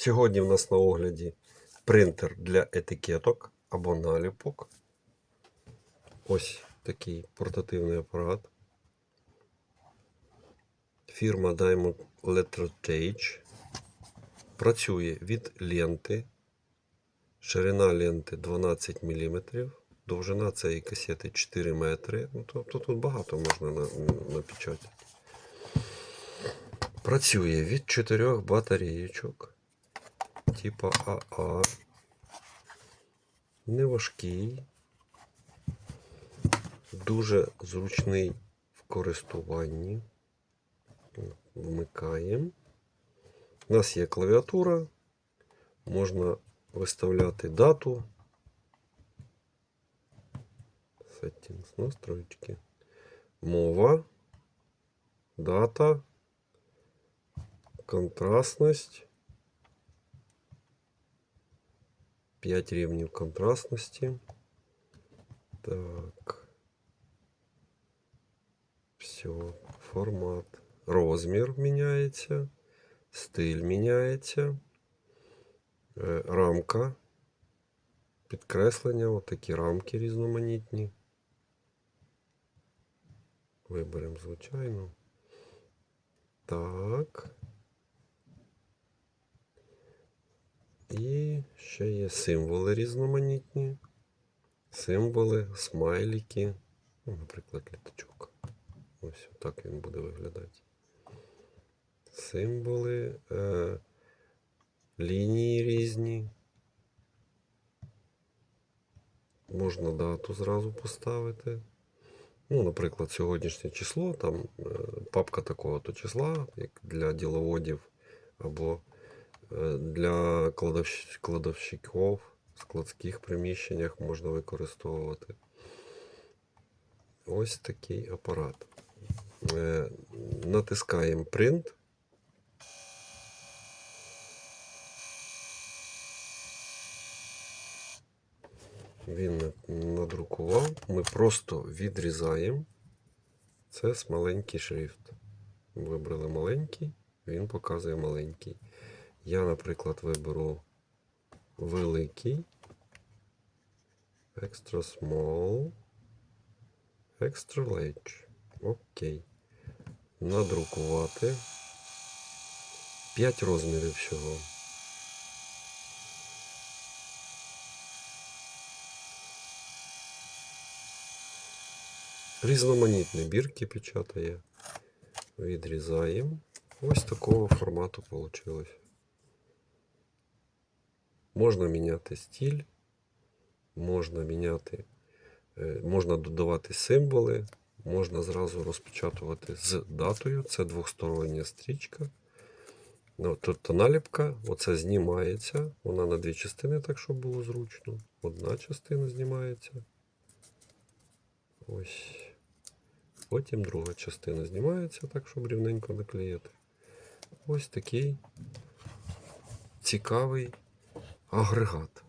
Сьогодні в нас на огляді принтер для етикеток або наліпок. Ось такий портативний апарат. Фірма Diamond Electrotech. Працює від ленти. Ширина ленти 12 мм. Довжина цієї касети 4 метри. Ну, тобто тут багато можна на- напечатати. Працює від 4 батарейочок типа АА. Не важкий. Дуже зручний в користуванні. Вмикаємо. У нас є клавіатура. Можна виставляти дату. Settings, настройки. Мова. Дата. Контрастность. 5 рівнів контрастності. Так. Все, формат. Розмір міняється. Стиль міняється. Е, Рамка. Підкреслення, отакі рамки різноманітні. Виберемо звичайно. Так. Ще є символи різноманітні. Символи, смайлики. Ну, наприклад, літачок. Ось так він буде виглядати. Символи, е, лінії різні. Можна дату зразу поставити. Ну, наприклад, сьогоднішнє число, там е, папка такого-то числа, як для діловодів або для кладовщиків в складських приміщеннях можна використовувати. Ось такий апарат. Е, Натискаємо Print. Він надрукував. Ми просто відрізаємо. Це маленький шрифт. Вибрали маленький, він показує маленький. Я, наприклад, виберу великий. Extra small. Extra large. Окей. Надрукувати. 5 розмірів всього. Різноманітні бірки печатає. Відрізаємо. Ось такого формату вийшло. Можна міняти стиль, можна міняти, е, можна додавати символи, можна зразу розпечатувати з датою. Це двостороння стрічка. Ну, Тобто наліпка, оце знімається. Вона на дві частини, так щоб було зручно. Одна частина знімається. Ось. Потім друга частина знімається так, щоб рівненько наклеїти. Ось такий цікавий агрегат.